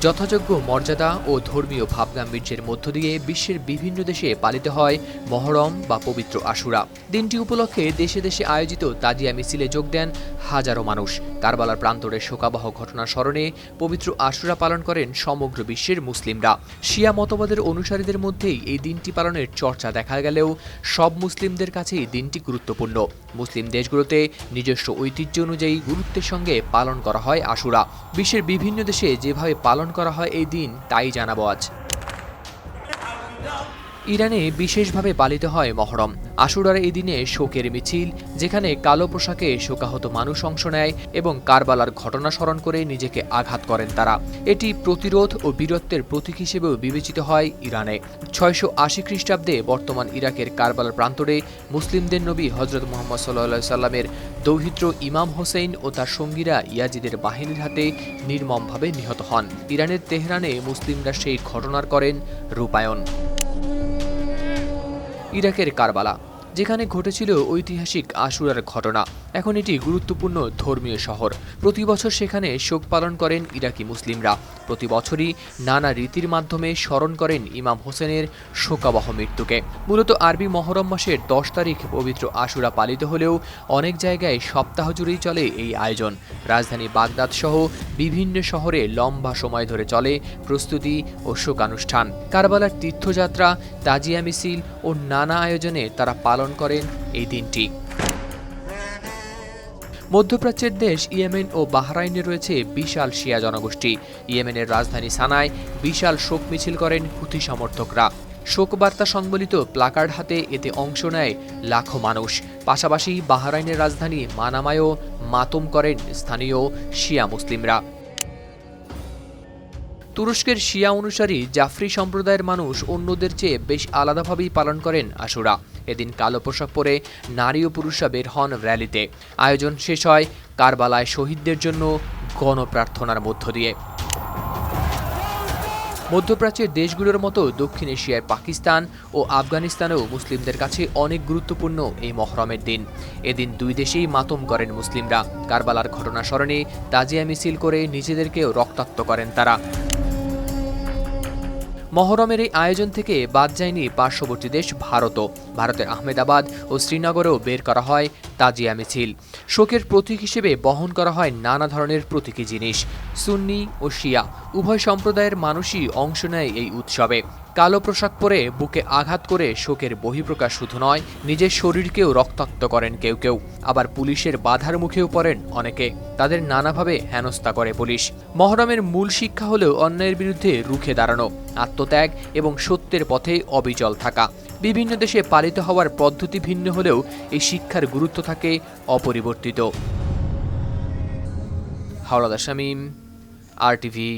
যথাযোগ্য মর্যাদা ও ধর্মীয় ভাবগাম্ভীর্যের মধ্য দিয়ে বিশ্বের বিভিন্ন দেশে পালিত হয় মহরম বা পবিত্র আশুরা। দিনটি উপলক্ষে দেশে দেশে আয়োজিত তাজিয়া মিছিলে যোগ দেন হাজারো মানুষ। কারবালার প্রান্তরের শোকাবহ ঘটনা স্মরণে পবিত্র আশুরা পালন করেন সমগ্র বিশ্বের মুসলিমরা। শিয়া মতবাদের অনুসারীদের মধ্যেই এই দিনটি পালনের চর্চা দেখা গেলেও সব মুসলিমদের কাছেই দিনটি গুরুত্বপূর্ণ। মুসলিম দেশগুলোতে নিজস্ব ঐতিহ্য অনুযায়ী গুরুত্বের সঙ্গে পালন করা হয় আশুরা। বিশ্বের বিভিন্ন দেশে যেভাবে পালন করা হয় এই দিন তাই জানাব আজ। ইরানে বিশেষভাবে পালিত হয় মহরম। আশুরার এই দিনে শোকের মিছিল, যেখানে কালো পোশাকে শোকাহত মানুষ অংশ নেয় এবং কারবালার ঘটনা স্মরণ করে নিজেকে আঘাত করেন তারা। এটি প্রতিরোধ ও বীরত্বের প্রতীক হিসেবেও বিবেচিত হয় ইরানে। ছয়শো আশি খ্রিস্টাব্দে বর্তমান ইরাকের কারবালার প্রান্তরে মুসলিমদের নবী হজরত মোহাম্মদ সাল্লাহ সাল্লামের দৌহিত্র ইমাম হোসেন ও তার সঙ্গীরা ইয়াজিদের বাহিনীর হাতে নির্মমভাবে নিহত হন। ইরানের তেহরানে মুসলিমরা সেই ঘটনার করেন রূপায়ণ। ইরাকের কারবালা যেখানে ঘটেছিল ঐতিহাসিক আশুরার ঘটনা। এখন এটি গুরুত্বপূর্ণ ধর্মীয় শহর। প্রতি বছর সেখানে শোক পালন করেন ইরাকি মুসলিমরা। প্রতি বছরই নানা রীতির মাধ্যমে স্মরণ করেন ইমাম হোসেনের শোকাবহ মৃত্যুকে। মূলত আরবি মহরম মাসের দশ তারিখ পবিত্র আশুরা পালিত হলেও অনেক জায়গায় সপ্তাহ জুড়েই চলে এই আয়োজন। রাজধানী বাগদাদ সহ বিভিন্ন শহরে লম্বা সময় ধরে চলে প্রস্তুতি ও শোকানুষ্ঠান। কারবালার তীর্থযাত্রা, তাজিয়া মিছিল ও নানা আয়োজনে তারা পালন করেন এই দিনটি। মধ্যপ্রাচ্যের দেশ ইয়েমেন ও বাহরাইনে রয়েছে বিশাল শিয়া জনগোষ্ঠী। ইয়েমেনের রাজধানী সানায় বিশাল শোক মিছিল করেন হুথি সমর্থকরা। শোকবার্তা সংবলিত প্লাকার্ড হাতে এতে অংশ নেয় লাখো মানুষ। পাশাপাশি বাহরাইনের রাজধানী মানামায়ও মাতম করেন স্থানীয় শিয়া মুসলিমরা। তুরস্কের শিয়া অনুসারী জাফরি সম্প্রদায়ের মানুষ অন্যদের চেয়ে বেশ আলাদাভাবেই পালন করেন আশুরা। এদিন কালো পোশাক পরে নারী ও পুরুষরা বের হন র্যালিতে। আয়োজন শেষ হয় কারবালায় শহীদদের জন্য গণপ্রার্থনার মধ্য দিয়ে। মধ্যপ্রাচ্যের দেশগুলোর মতো দক্ষিণ এশিয়ায় পাকিস্তান ও আফগানিস্তানেও মুসলিমদের কাছে অনেক গুরুত্বপূর্ণ এই মহরমের দিন। এদিন দুই দেশেই মাতম করেন মুসলিমরা। কারবালার ঘটনা স্মরণে তাজিয়া মিছিল করে নিজেদেরকেও রক্তাক্ত করেন তারা। মহরমের এই আয়োজন থেকে বাদ যায়নি পার্শ্ববর্তী দেশ ভারতও। ভারতের আহমেদাবাদ ও শ্রীনগরেও বের করা হয় তাজিয়া মিছিল। শোকের প্রতীক হিসেবে বহন করা হয় নানা ধরনের প্রতীকী জিনিস, সুন্নি ও শিয়া। উভয় সম্প্রদায়ের মানুষই অংশ নেয় এই উৎসবে। কালো পোশাক পরে বুকে আঘাত করে শোকের বহিঃপ্রকাশ শুধু নয়, নিজের শরীরকেও রক্তাক্ত করেন কেউ কেউ। আবার পুলিশের বাধার মুখেও পড়েন অনেকে। তাদের নানাভাবে হেনস্থা করে পুলিশ। মহরমের মূল শিক্ষা হলেও অন্যায়ের বিরুদ্ধে রুখে দাঁড়ানো, আত্মত্যাগ এবং সত্যের পথে অবিচল থাকা। বিভিন্ন দেশে পালিত হওয়ার পদ্ধতি ভিন্ন হলেও এই শিক্ষার গুরুত্ব থাকে অপরিবর্তিত। হাওড়া দাসামিম আর টিভি